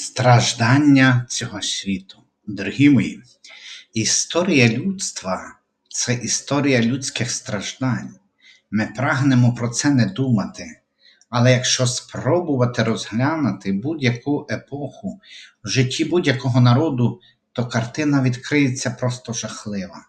Страждання цього світу. Дорогі мої, історія людства це історія людських страждань. Ми прагнемо про це не думати. Але якщо спробувати розглянути будь-яку епоху в житті будь-якого народу, то картина відкриється просто жахлива.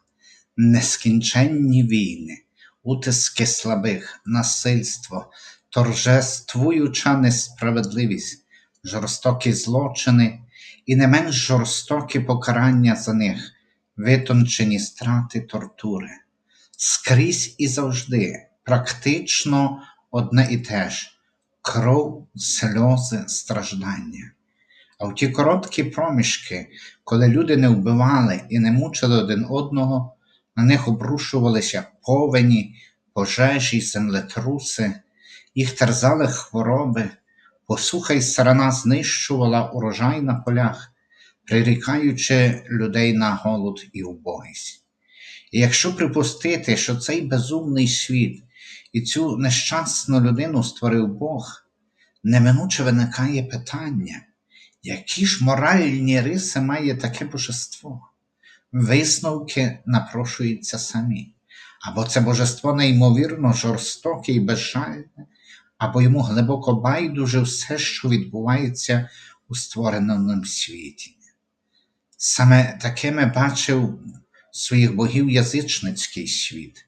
Нескінченні війни, утиски слабих, насильство, торжествуюча несправедливість жорстокі злочини і не менш жорстокі покарання за них, витончені страти тортури. Скрізь і завжди, практично одне і те ж кров, сльози, страждання. А в ті короткі проміжки, коли люди не вбивали і не мучили один одного, на них обрушувалися повені, пожежі, землетруси, їх терзали хвороби, Посуха й сарана знищувала урожай на полях, прирікаючи людей на голод і убогість. І якщо припустити, що цей безумний світ і цю нещасну людину створив Бог, неминуче виникає питання, які ж моральні риси має таке божество? Висновки напрошуються самі. Або це божество неймовірно жорстоке і безжальне, або йому глибоко байдуже все, що відбувається у створеному світі. Саме такими бачив своїх богів язичницький світ.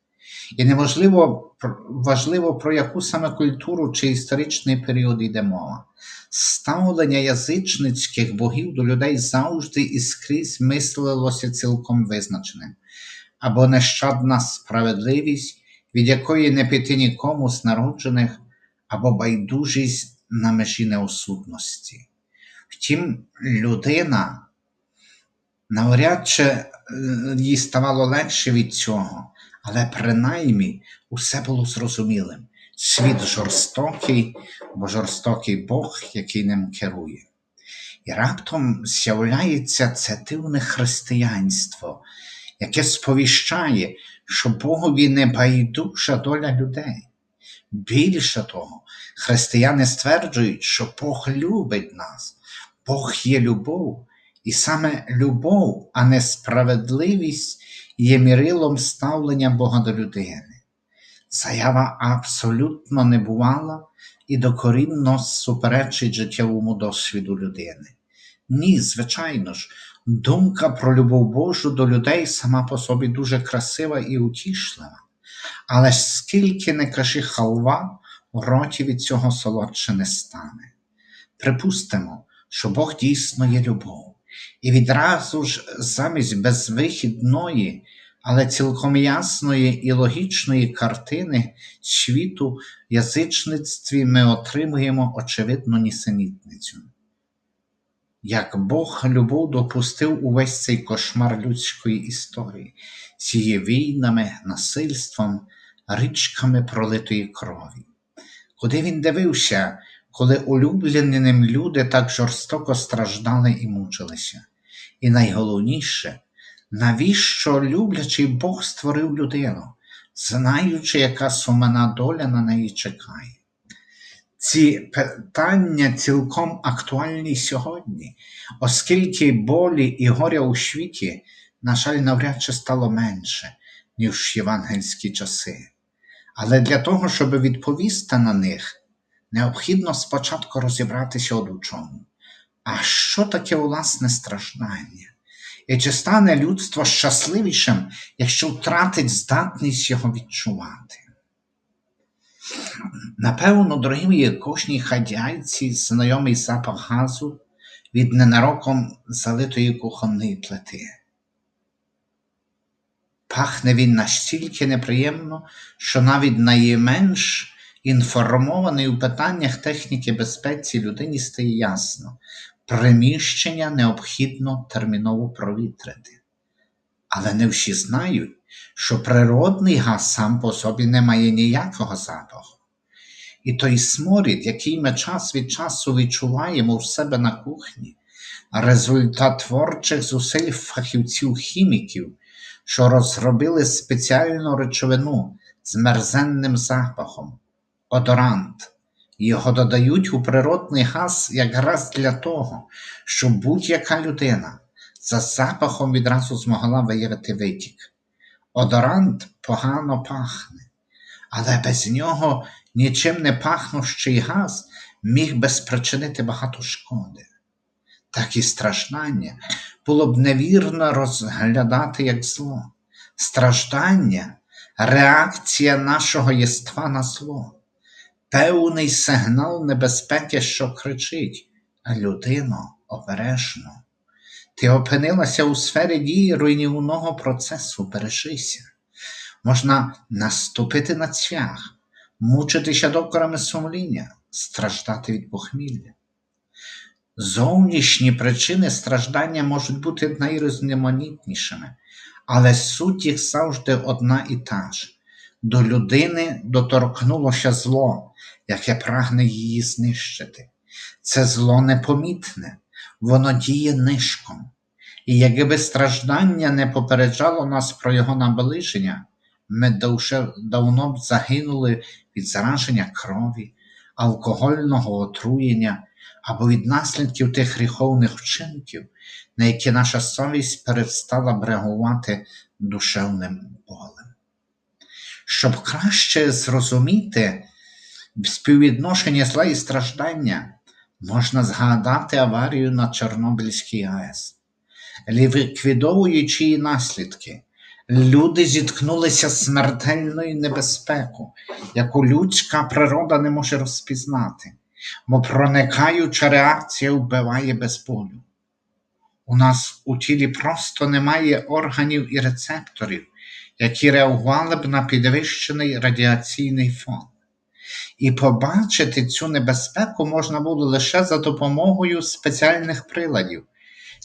І неможливо важливо, про яку саме культуру чи історичний період йде мова. Ставлення язичницьких богів до людей завжди і скрізь мислилося цілком визначеним, або нещадна справедливість, від якої не піти нікому з народжених або байдужість на межі неосудності. Втім, людина навряд чи е, їй ставало легше від цього, але принаймні усе було зрозумілим. Світ жорстокий, бо жорстокий Бог, який ним керує. І раптом з'являється це дивне християнство, яке сповіщає, що Богові не байдужа доля людей. Більше того, християни стверджують, що Бог любить нас, Бог є любов, і саме любов, а не справедливість є мірилом ставлення Бога до людини. Заява абсолютно не бувала і докорінно суперечить життєвому досвіду людини. Ні, звичайно ж, думка про любов Божу до людей сама по собі дуже красива і утішлива. Але ж скільки не кажи халва, у роті від цього солодше не стане. Припустимо, що Бог дійсно є любов, і відразу ж замість безвихідної, але цілком ясної і логічної картини світу язичництві ми отримуємо очевидну нісенітницю. Як Бог любов допустив увесь цей кошмар людської історії, її війнами, насильством, річками пролитої крові. Куди він дивився, коли улюблені ним люди так жорстоко страждали і мучилися? І найголовніше, навіщо люблячий Бог створив людину, знаючи, яка сумана доля на неї чекає? Ці питання цілком актуальні сьогодні, оскільки болі і горя у світі, на жаль, навряд чи стало менше, ніж в євангельські часи. Але для того, щоб відповісти на них, необхідно спочатку розібратися у чому. А що таке власне страждання? І чи стане людство щасливішим, якщо втратить здатність його відчувати? Напевно, дорогі мої, кожній хадяйці знайомий запах газу від ненароком залитої кухонної плити. Пахне він настільки неприємно, що навіть найменш інформований у питаннях техніки безпеці людині стає ясно, приміщення необхідно терміново провітрити. Але не всі знають, що природний газ сам по собі не має ніякого запаху. І той сморід, який ми час від часу відчуваємо в себе на кухні, результат творчих зусиль фахівців-хіміків що розробили спеціальну речовину з мерзенним запахом, одорант, Його додають у природний газ якраз для того, щоб будь-яка людина за запахом відразу змогла виявити витік. Одорант погано пахне, але без нього нічим не пахнущий газ міг би спричинити багато шкоди. Так і страждання було б невірно розглядати як зло. Страждання реакція нашого єства на зло, певний сигнал небезпеки, що кричить, людино, обережно. Ти опинилася у сфері дії руйнівного процесу, бережися. Можна наступити на цвях, мучитися докорами сумління, страждати від похмілля. Зовнішні причини страждання можуть бути найрізноманітнішими, але суть їх завжди одна і та ж. До людини доторкнулося зло, яке прагне її знищити. Це зло непомітне, воно діє нишком. І якби страждання не попереджало нас про його наближення, ми довше, давно б загинули від зараження крові, алкогольного отруєння або від наслідків тих гріховних вчинків, на які наша совість перестала б реагувати душевним болем. Щоб краще зрозуміти співвідношення зла і страждання, можна згадати аварію на Чорнобильській АЕС. Ліквідовуючи її наслідки, люди зіткнулися з смертельною небезпекою, яку людська природа не може розпізнати, бо проникаюча реакція вбиває без болю. У нас у тілі просто немає органів і рецепторів, які реагували б на підвищений радіаційний фон. І побачити цю небезпеку можна було лише за допомогою спеціальних приладів,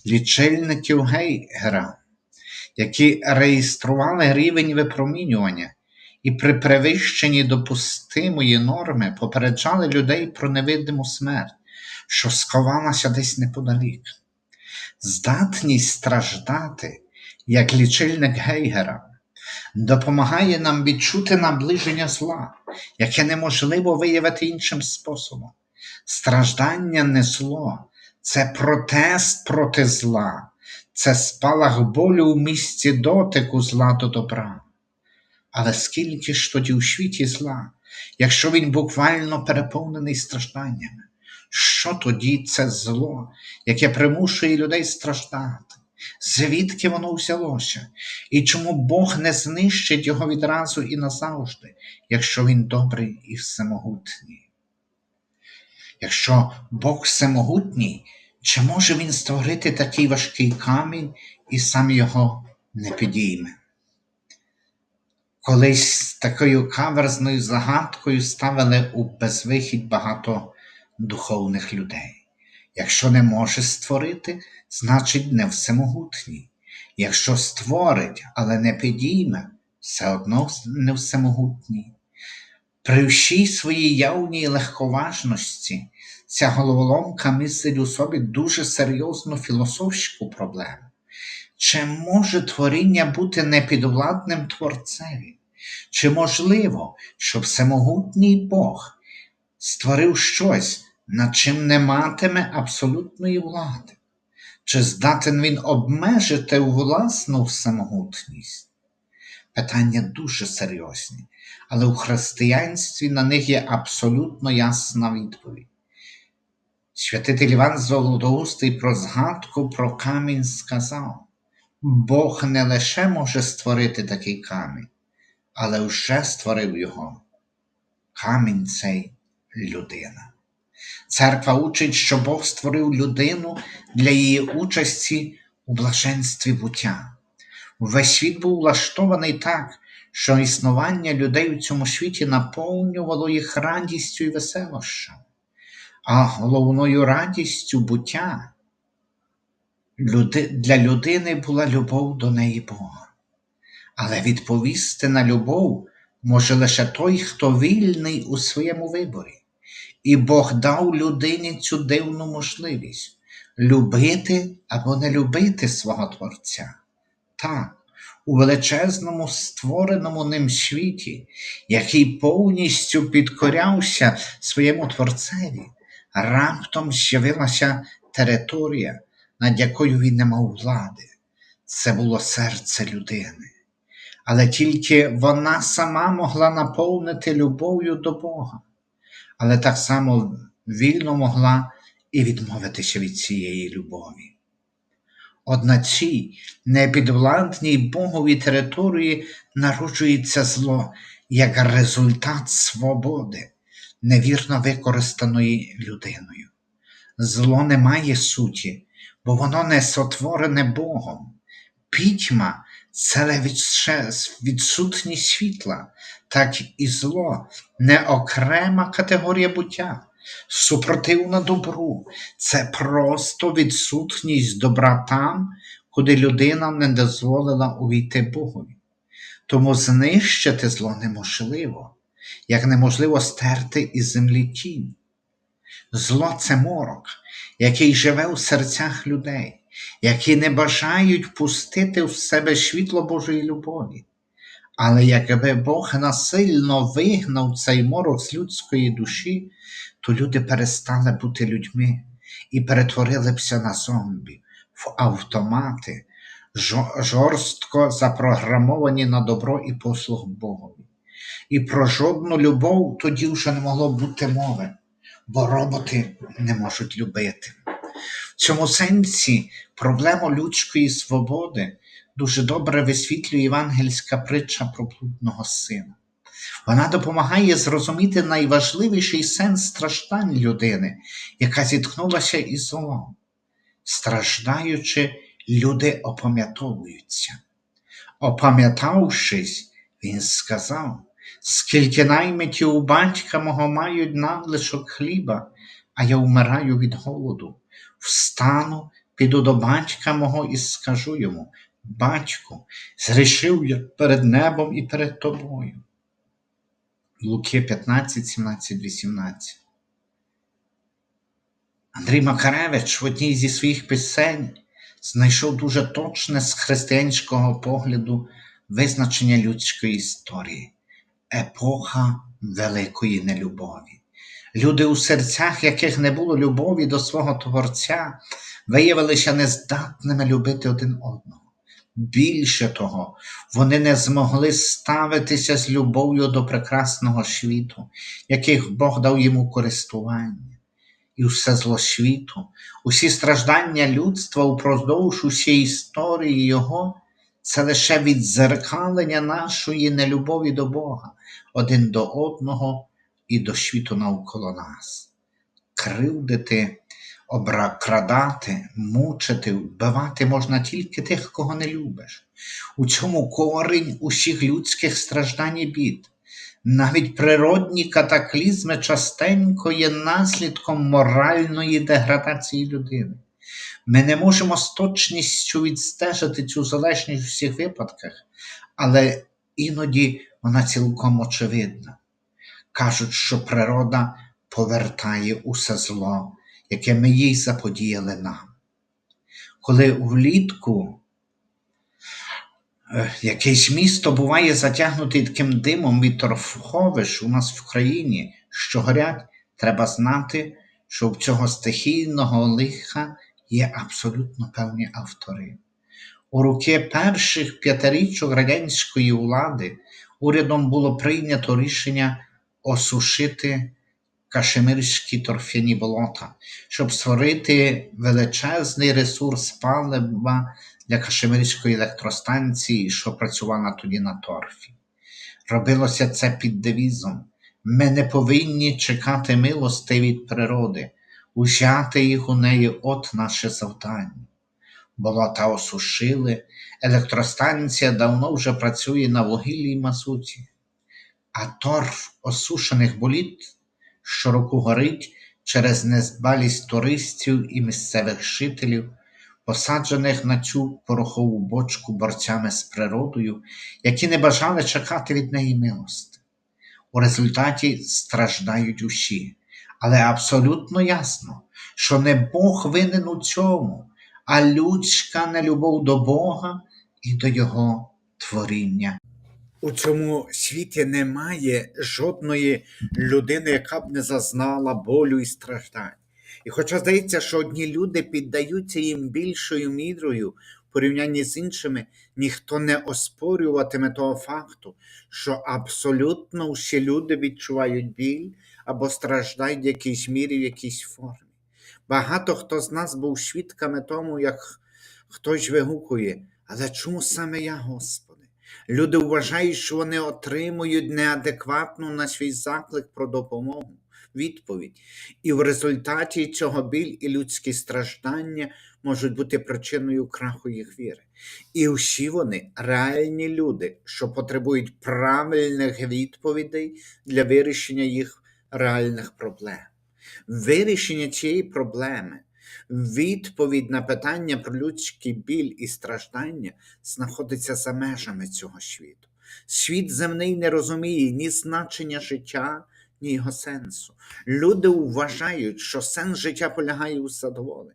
лічильників Гейгера, які реєстрували рівень випромінювання і при перевищенні допустимої норми попереджали людей про невидиму смерть, що сховалася десь неподалік. Здатність страждати, як лічильник Гейгера, допомагає нам відчути наближення зла, яке неможливо виявити іншим способом. Страждання не зло, це протест проти зла, це спалах болю у місці дотику зла до добра. Але скільки ж тоді у світі зла, якщо він буквально переповнений стражданнями? Що тоді це зло, яке примушує людей страждати? Звідки воно взялося? І чому Бог не знищить його відразу і назавжди, якщо він добрий і всемогутній? Якщо Бог всемогутній, чи може він створити такий важкий камінь і сам його не підійме? Колись такою каверзною загадкою ставили у безвихідь багато духовних людей. Якщо не може створити, значить не всемогутній. Якщо створить, але не підійме, все одно не всемогутній. При всій своїй явній легковажності ця головоломка містить у собі дуже серйозну філософську проблему. Чи може творіння бути непідвладним творцеві? Чи можливо, що всемогутній Бог створив щось, над чим не матиме абсолютної влади? Чи здатен він обмежити власну всемогутність? Питання дуже серйозні, але у християнстві на них є абсолютно ясна відповідь. Святитель Іван Золотоустий про згадку про камінь сказав: Бог не лише може створити такий камінь, але вже створив його. Камінь цей людина. Церква учить, що Бог створив людину для її участі у блаженстві буття. Весь світ був влаштований так, що існування людей у цьому світі наповнювало їх радістю і веселощами, а головною радістю буття для людини була любов до неї Бога. Але відповісти на любов може лише той, хто вільний у своєму виборі. І Бог дав людині цю дивну можливість любити або не любити свого Творця. Так, у величезному створеному ним світі, який повністю підкорявся своєму творцеві, раптом з'явилася територія, над якою він не мав влади. Це було серце людини. Але тільки вона сама могла наповнити любов'ю до Бога, але так само вільно могла і відмовитися від цієї любові. От на цій непідвладній Богові території народжується зло як результат свободи, невірно використаної людиною. Зло не має суті, бо воно не сотворене Богом. Пітьма це відсутність світла, так і зло не окрема категорія буття. Супротивна добру це просто відсутність добра там, куди людина не дозволила увійти Богові. Тому знищити зло неможливо, як неможливо стерти із землі тінь. Зло це морок, який живе у серцях людей, які не бажають пустити в себе світло Божої любові. Але якби Бог насильно вигнав цей морок з людської душі, то люди перестали бути людьми і перетворилися на зомбі, в автомати, жорстко запрограмовані на добро і послуг Богові. І про жодну любов тоді вже не могло бути мови, бо роботи не можуть любити. В цьому сенсі проблему людської свободи дуже добре висвітлює євангельська притча про блудного сина. Вона допомагає зрозуміти найважливіший сенс страждань людини, яка зіткнулася із злом. Страждаючи, люди опам'ятовуються. Опам'ятавшись, він сказав, скільки наймиті у батька мого мають надлишок хліба, а я вмираю від голоду. Встану, піду до батька мого і скажу йому: Батьку, зрішив я перед небом і перед тобою. Луки 15, 17, 18. Андрій Макаревич в одній зі своїх пісень знайшов дуже точне з християнського погляду визначення людської історії, епоха великої нелюбові. Люди, у серцях яких не було любові до свого Творця, виявилися нездатними любити один одного. Більше того, вони не змогли ставитися з любов'ю до прекрасного світу, яких Бог дав йому користування. І все зло світу, усі страждання людства упродовж усієї історії Його це лише відзеркалення нашої нелюбові до Бога, один до одного і до світу навколо нас. Кривдити обкрадати, мучити, вбивати можна тільки тих, кого не любиш. У цьому корінь усіх людських страждань і бід. Навіть природні катаклізми частенько є наслідком моральної деградації людини. Ми не можемо з точністю відстежити цю залежність у всіх випадках, але іноді вона цілком очевидна. Кажуть, що природа повертає усе зло яке ми їй заподіяли нам. Коли влітку е, якесь місто буває затягнутий таким димом від торфовищ у нас в країні, що горять, треба знати, що в цього стихійного лиха є абсолютно певні автори. У роки перших п'ятирічок радянської влади урядом було прийнято рішення осушити кашемирські торфяні болота, щоб створити величезний ресурс палива для Кашемирської електростанції, що працювала тоді на торфі. Робилося це під девізом. Ми не повинні чекати милости від природи, узяти їх у неї от наше завдання. Болота осушили, електростанція давно вже працює на вугіллі й мазуті, а торф осушених боліт щороку горить через незбалість туристів і місцевих жителів, посаджених на цю порохову бочку борцями з природою, які не бажали чекати від неї милости. У результаті страждають усі, але абсолютно ясно, що не Бог винен у цьому, а людська нелюбов до Бога і до Його творіння. У цьому світі немає жодної людини, яка б не зазнала болю і страждань. І хоча здається, що одні люди піддаються їм більшою мірою в порівнянні з іншими, ніхто не оспорюватиме того факту, що абсолютно всі люди відчувають біль або страждають в якійсь мірі, в якійсь формі. Багато хто з нас був свідками тому, як хтось вигукує, але чому саме я, Господи? Люди вважають, що вони отримують неадекватну на свій заклик про допомогу, відповідь. І в результаті цього біль і людські страждання можуть бути причиною краху їх віри. І всі вони реальні люди, що потребують правильних відповідей для вирішення їх реальних проблем. Вирішення цієї проблеми, відповідь на питання про людський біль і страждання знаходиться за межами цього світу. Світ земний не розуміє ні значення життя, ні його сенсу. Люди вважають, що сенс життя полягає у задоволенні.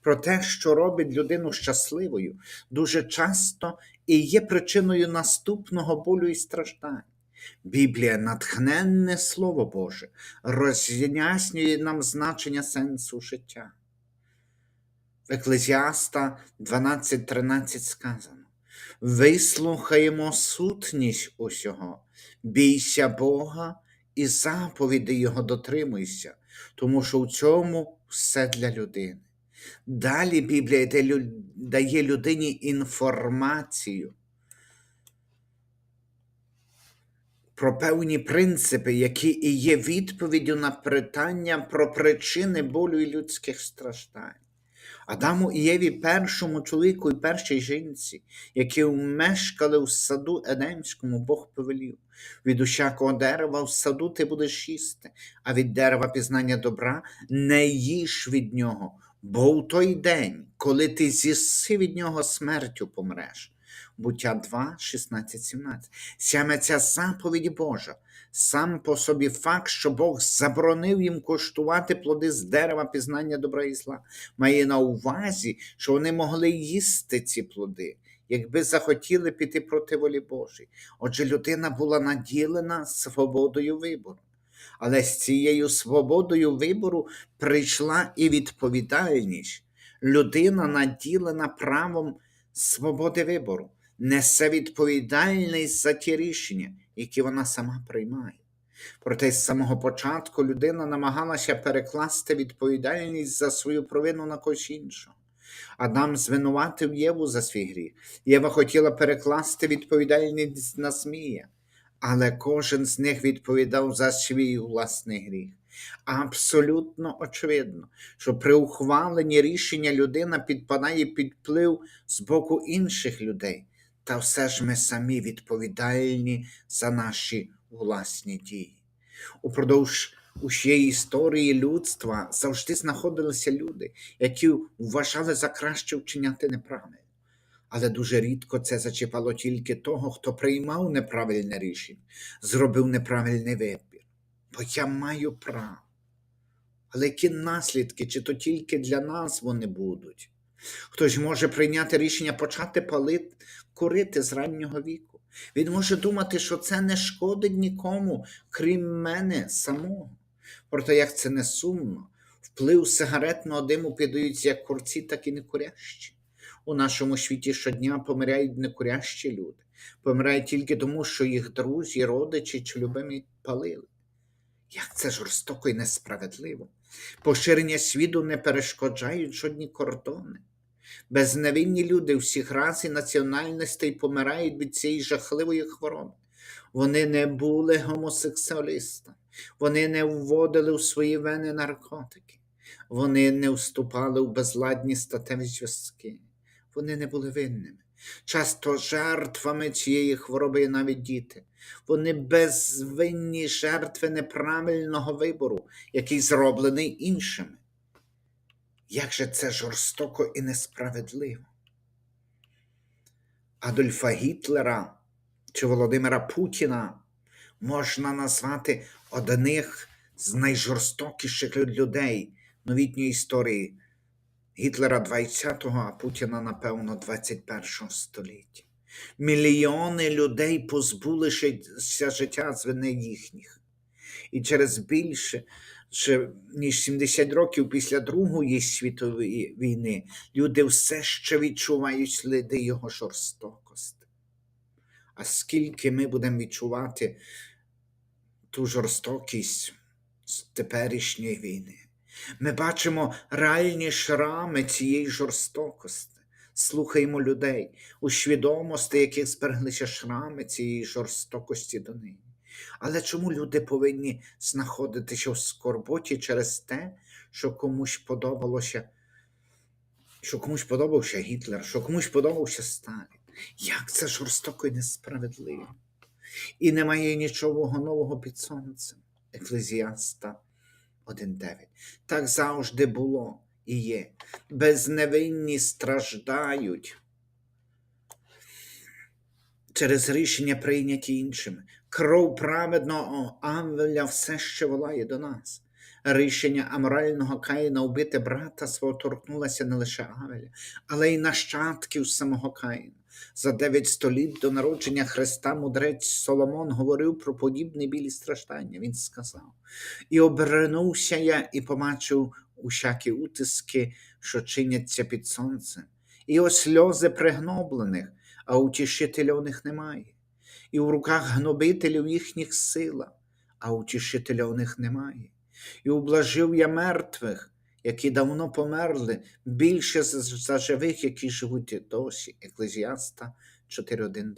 Про те, що робить людину щасливою, дуже часто і є причиною наступного болю і страждань. Біблія, натхненне Слово Боже, роз'яснює нам значення сенсу життя. Еклезіаста 12.13 сказано: Вислухаємо сутність усього, бійся Бога і заповіді Його дотримуйся, тому що в цьому все для людини. Далі Біблія дає людині інформацію про певні принципи, які і є відповіддю на питання про причини болю і людських страждань. Адаму і Єві, першому чоловіку і першій жінці, які мешкали в саду Едемському, Бог повелів. Від усякого дерева в саду ти будеш їсти, а від дерева пізнання добра не їж від нього, бо у той день, коли ти з'їси від нього смертю помреш. Буття 2, 16, 17. Саме ця заповідь Божа, сам по собі факт, що Бог заборонив їм коштувати плоди з дерева пізнання добра і зла, має на увазі, що вони могли їсти ці плоди, якби захотіли піти проти волі Божої. Отже, людина була наділена свободою вибору. Але з цією свободою вибору прийшла і відповідальність. Людина наділена правом свободи вибору, несе відповідальність за ті рішення, які вона сама приймає. Проте з самого початку людина намагалася перекласти відповідальність за свою провину на когось іншого. Адам звинуватив Єву за свій гріх. Єва хотіла перекласти відповідальність на Змія, але кожен з них відповідав за свій власний гріх. Абсолютно очевидно, що при ухваленні рішення людина підпадає під вплив з боку інших людей, та все ж ми самі відповідальні за наші власні дії. Упродовж усієї історії людства завжди знаходилися люди, які вважали за краще вчиняти неправильно. Але дуже рідко це зачіпало тільки того, хто приймав неправильне рішення, зробив неправильний вибір. Бо я маю право. Але які наслідки, чи то тільки для нас вони будуть? Хтось може прийняти рішення почати палити, курити з раннього віку. Він може думати, що це не шкодить нікому, крім мене самого. Проте, як це не сумно, вплив сигаретного диму піддають як курці, так і некурящі. У нашому світі щодня помирають некурящі люди, помирають тільки тому, що їх друзі, родичі чи любимі палили. Як це жорстоко і несправедливо. Поширення світу не перешкоджають жодні кордони. Безневинні люди всіх рас і національностей помирають від цієї жахливої хвороби. Вони не були гомосексуалістами, вони не вводили у свої вени наркотики, вони не вступали в безладні статеві зв'язки, вони не були винними. Часто жертвами цієї хвороби є навіть діти. Вони безвинні жертви неправильного вибору, який зроблений іншими. Як же це жорстоко і несправедливо? Адольфа Гітлера чи Володимира Путіна можна назвати одних з найжорстокіших людей новітньої історії Гітлера 20-го, а Путіна, напевно, 21 століття. Мільйони людей позбулися життя з вини їхніх. І через більше ще, ніж 70 років після Другої світової війни люди все ще відчувають сліди його жорстокості. А скільки ми будемо відчувати ту жорстокість з теперішньої війни? Ми бачимо реальні шрами цієї жорстокості, слухаємо людей, у свідомості яких збереглися шрами цієї жорстокості до нині. Але чому люди повинні знаходитися в скорботі через те, що комусь подобалося, що комусь подобався Гітлер, що комусь подобався Сталін? Як це жорстоко і несправедливо? І немає нічого нового під сонцем. Еклезіаста 1.9. Так завжди було і є. Безневинні страждають через рішення, прийняті іншими. Кров праведного Авеля все ще волає до нас. Рішення аморального Каїна убити брата свого торкнулося не лише Авеля, але й нащадків самого Каїна. За дев'ять століть до народження Христа мудрець Соломон говорив про подібні білі страждання. Він сказав: І обернувся я і побачив усякі утиски, що чиняться під сонцем, і ось сльози пригноблених, а утішителя у них немає, і в руках гнобителів їхніх сила, а утішителя у них немає. І ублажив я мертвих, які давно померли, більше за живих, які живуть досі. Еклезіаста 4.1.2.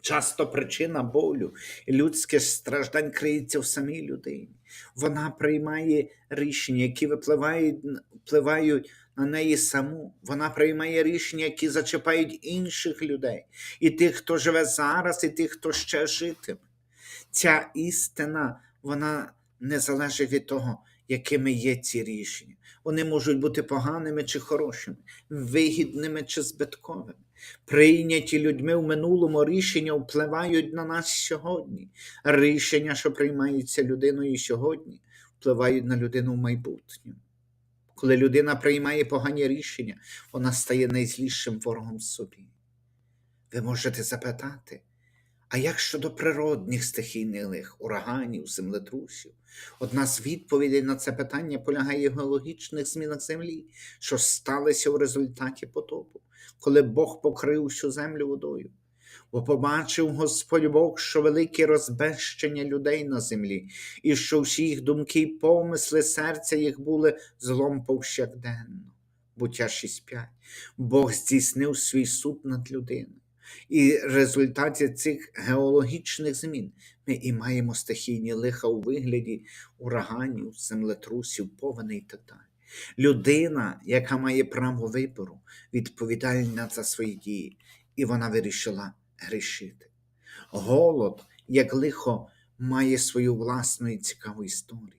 Часто причина болю і людських страждань криється в самій людині. Вона приймає рішення, які випливають, впливають на неї саму. Вона приймає рішення, які зачіпають інших людей, і тих, хто живе зараз, і тих, хто ще житиме. Ця істина, вона не залежить від того, якими є ці рішення. Вони можуть бути поганими чи хорошими, вигідними чи збитковими. Прийняті людьми в минулому рішення впливають на нас сьогодні. Рішення, що приймаються людиною сьогодні, впливають на людину в майбутньому. Коли людина приймає погані рішення, вона стає найзлішим ворогом собі. Ви можете запитати, а як щодо природних стихійних ураганів, землетрусів? Одна з відповідей на це питання полягає в геологічних змінах землі, що сталися в результаті потопу, коли Бог покрив всю землю водою. Бо побачив Господь Бог, що велике розбещення людей на землі, і що всі їх думки й помисли серця їх були злом повсякденно. Буття 6.5. Бог здійснив свій суд над людиною. І в результаті цих геологічних змін ми і маємо стихійні лиха у вигляді ураганів, землетрусів, повеней і так далі. Людина, яка має право вибору, відповідальна за свої дії, і вона вирішила грішити. Голод, як лихо, має свою власну і цікаву історію.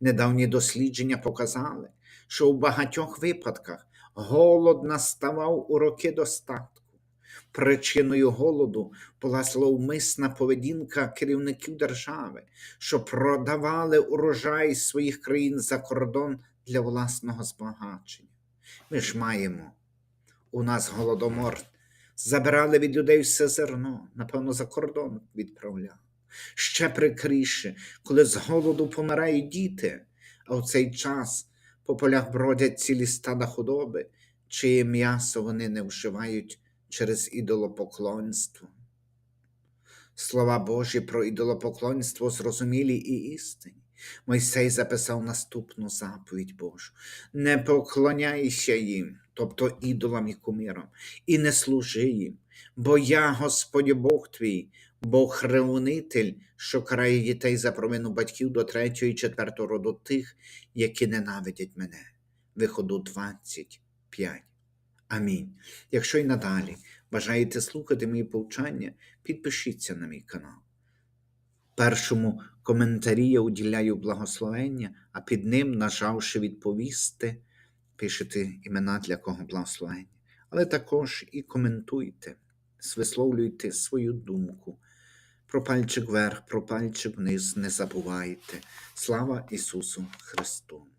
Недавні дослідження показали, що у багатьох випадках голод наставав у роки достатку. Причиною голоду була зловмисна поведінка керівників держави, що продавали урожай своїх країн за кордон для власного збагачення. Ми ж маємо у нас голодомор, забирали від людей все зерно, напевно, за кордон відправляли. Ще прикріше, коли з голоду помирають діти, а в цей час по полях бродять цілі стада худоби, чиє м'ясо вони не вживають через ідолопоклонство. Слова Божі про ідолопоклонство зрозумілі і істинні. Мойсей записав наступну заповідь Божу: не поклоняйся їм, тобто ідолам і кумирам, і не служи їм, бо я, Господь Бог твій, Бог ревнитель, що карає дітей за провину батьків до третього і четвертого роду тих, які ненавидять мене. Виходу 25. Амінь. Якщо й надалі бажаєте слухати мої повчання, підпишіться на мій канал. Першому коментарі я уділяю благословення, а під ним, нажавши відповісти, пишете імена для кого благословення. Але також і коментуйте, висловлюйте свою думку. Про пальчик вверх, про пальчик вниз не забувайте. Слава Ісусу Христу!